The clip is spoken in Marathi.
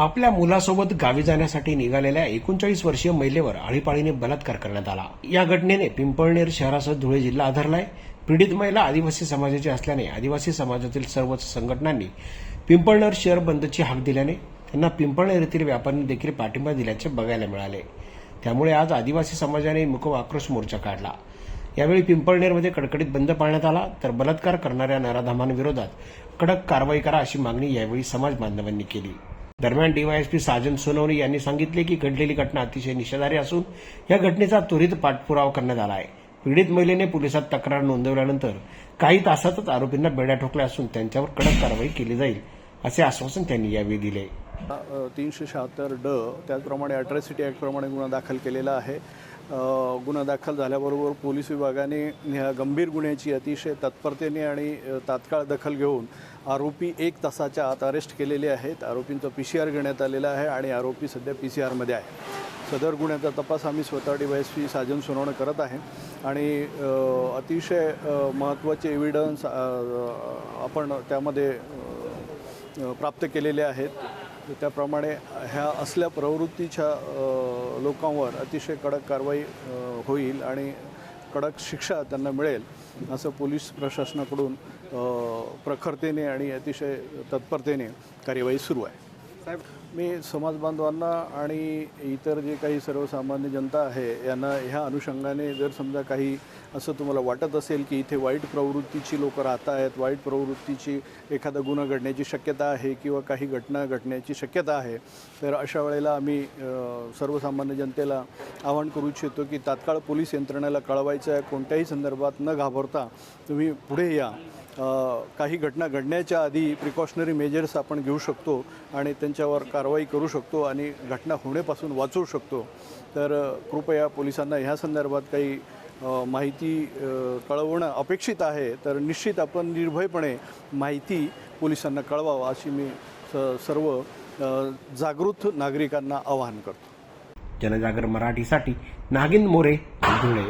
आपल्या मुलासोबत गावी जाण्यासाठी निघालेल्या एकोणचाळीस वर्षीय महिलेवर आळीपाळीने बलात्कार करण्यात आला. या घटनेने पिंपळनेर शहरासह धुळे जिल्हा आधारलाय. पीडित महिला आदिवासी समाजाची असल्याने आदिवासी समाजातील सर्वच संघटनांनी पिंपळनेर शहर बंदची हाक दिल्याने त्यांना पिंपळनेर येथील व्यापाऱ्यांनी देखील पाठिंबा दिल्याचे बघायला मिळाले. त्यामुळे आज आदिवासी समाजाने मुकव आक्रोश मोर्चा काढला. यावेळी पिंपळनेरमध्ये कडकडीत बंद पाळण्यात आला तर बलात्कार करणाऱ्या नराधामांविरोधात कडक कारवाई करा अशी मागणी यावेळी समाज बांधवांनी केली. दरम्यान डीवायएसपी साजन सोनवणे यांनी सांगितले की घडलेली घटना अतिशय निषेधारी असून या घटनेचा त्वरित पाठपुरावा करण्यात आला आहे. पीडित महिलेने पोलिसात तक्रार नोंदवल्यानंतर काही तासातच आरोपींना बेड्या ठोकल्या असून त्यांच्यावर कडक कारवाई केली जाईल असे आश्वासन त्यांनी यावेळी दिले. आहे तीनशे शहात्तर ड त्याचप्रमाणे अट्रॅसिटी ॲक्टप्रमाणे गुन्हा दाखल केलेला आहे. गुन्हा दाखल झाल्याबरोबर पोलीस विभागाने ह्या गंभीर गुन्ह्याची अतिशय तत्परतेने आणि तात्काळ दखल घेऊन आरोपी एक तासाच्या आत अरेस्ट केलेले आहेत. आरोपींचा पी सी आर घेण्यात आलेला आहे आणि आरोपी सध्या पी सी आरमध्ये आहे. सदर गुन्ह्याचा तपास आम्ही स्वतः D Y S P Sajan Sonawane करत आहे आणि अतिशय महत्त्वाचे एव्हिडन्स आपण त्यामध्ये प्राप्त केलेले आहेत. त्याप्रमाणे ह्या असल्या प्रवृत्तीच्या लोकांवर अतिशय कडक कारवाई होईल आणि कडक शिक्षा त्यांना मिळेल असं पोलीस प्रशासनाकडून प्रखरतेने आणि अतिशय तत्परतेने कार्यवाही सुरू आहे. साहेब मी समाज बांधवांना आणि इतर जे काही सर्वसामान्य जनता आहे यांना ह्या अनुषंगाने जर समजा काही असं तुम्हाला वाटत असेल की इथे वाईट प्रवृत्तीची लोक राहत आहेत वाईट प्रवृत्तीची एखादा गुन्हा घडण्याची शक्यता आहे किंवा काही घटना घडण्याची शक्यता आहे तर अशा वेळेला आम्ही सर्वसामान्य जनतेला आवाहन करू इच्छितो की तात्काळ पोलीस यंत्रणेला कळवायचं आहे. कोणत्याही संदर्भात न घाबरता तुम्ही पुढे या. काही घटना घडण्याच्या आधी प्रिकॉशनरी मेजर्स आपण घेऊ शकतो आणि त्यांच्यावर कारवाई करू शकतो आणि घटना होण्यापासून वाचवू शकतो. तर कृपया पोलिसांना ह्या संदर्भात काही माहिती कळवणं अपेक्षित आहे. तर निश्चित आपण निर्भयपणे माहिती पोलिसांना कळवावं अशी मी स सर्व जागृत नागरिकांना आवाहन करतो. जनजागर मराठीसाठी नागिन मोरे धुळे.